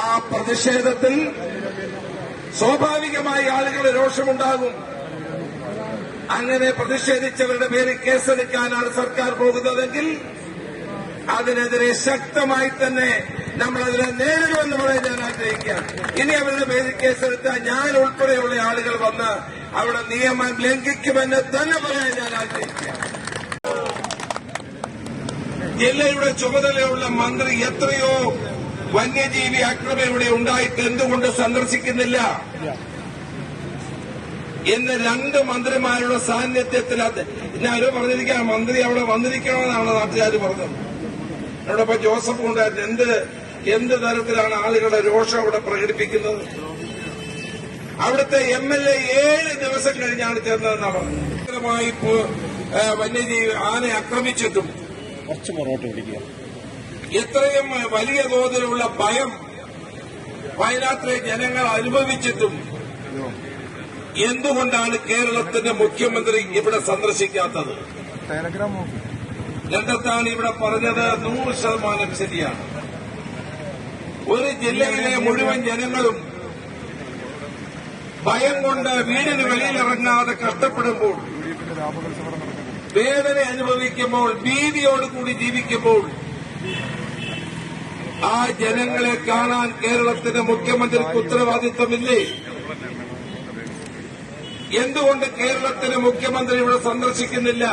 ആ പ്രതിഷേധത്തിൽ സ്വാഭാവികമായി ആളുകൾ രോഷമുണ്ടാകും. അങ്ങനെ പ്രതിഷേധിച്ചവരുടെ പേരിൽ കേസെടുക്കാനാണ് സർക്കാർ പോകുന്നതെങ്കിൽ അതിനെതിരെ ശക്തമായി തന്നെ നമ്മൾ അതിനെ നേരിടുമെന്ന് പറയാൻ ഞാൻ ആഗ്രഹിക്കുകയാണ്. ഇനി അവരുടെ പേരിൽ കേസെടുത്താൽ ഞാൻ ഉൾപ്പെടെയുള്ള ആളുകൾ വന്ന് അവിടെ നിയമം ലംഘിക്കുമെന്ന് തന്നെ പറയാൻ ഞാൻ ആഗ്രഹിക്കുകയാണ്. ജില്ലയുടെ ചുമതലയുള്ള മന്ത്രി എത്രയോ വന്യജീവി ആക്രമണം ഇവിടെ ഉണ്ടായിട്ട് എന്തുകൊണ്ട് സന്ദർശിക്കുന്നില്ല? എന്ന് രണ്ട് മന്ത്രിമാരുടെ സാന്നിധ്യത്തിൽ ഞാൻ ആരോ പറഞ്ഞിരിക്കാം മന്ത്രി അവിടെ വന്നിരിക്കണമെന്നാണ് നാട്ടുകാർ പറഞ്ഞത്. അവിടെ ഇപ്പൊ ജോസഫ് ഉണ്ടായിരുന്നു എന്ത് എന്ത് തരത്തിലാണ് ആളുകളുടെ രോഷം അവിടെ പ്രകടിപ്പിക്കുന്നത്? അവിടുത്തെ എം എൽ എ ഏഴ് ദിവസം കഴിഞ്ഞാണ് ചേർന്നതെന്നാണ് പറഞ്ഞത്. വന്യജീവി ആനെ ആക്രമിച്ചിട്ടും കുറച്ച് പുറകോട്ട് പിടിക്കുക ഇത്രയും വലിയ തോതിലുള്ള ഭയം വയനാട്ടിലെ ജനങ്ങൾ അനുഭവിച്ചിട്ടും എന്തുകൊണ്ടാണ് കേരളത്തിന്റെ മുഖ്യമന്ത്രി ഇവിടെ സന്ദർശിക്കാത്തത്? രണ്ടത്താണ് ഇവിടെ പറഞ്ഞത് നൂറ് ശതമാനം ശരിയാണ്. ഒരു ജില്ലയിലെ മുഴുവൻ ജനങ്ങളും ഭയം കൊണ്ട് വീടിന് വെളിയിലിറങ്ങാതെ കഷ്ടപ്പെടുമ്പോൾ വേദന അനുഭവിക്കുമ്പോൾ ഭീതിയോടുകൂടി ജീവിക്കുമ്പോൾ ആ ജനങ്ങളെ കാണാൻ കേരളത്തിന്റെ മുഖ്യമന്ത്രിക്ക് ഉത്തരവാദിത്തമില്ലേ എന്തുകൊണ്ട് കേരളത്തിലെ മുഖ്യമന്ത്രി ഇവിടെ സന്ദർശിക്കുന്നില്ല?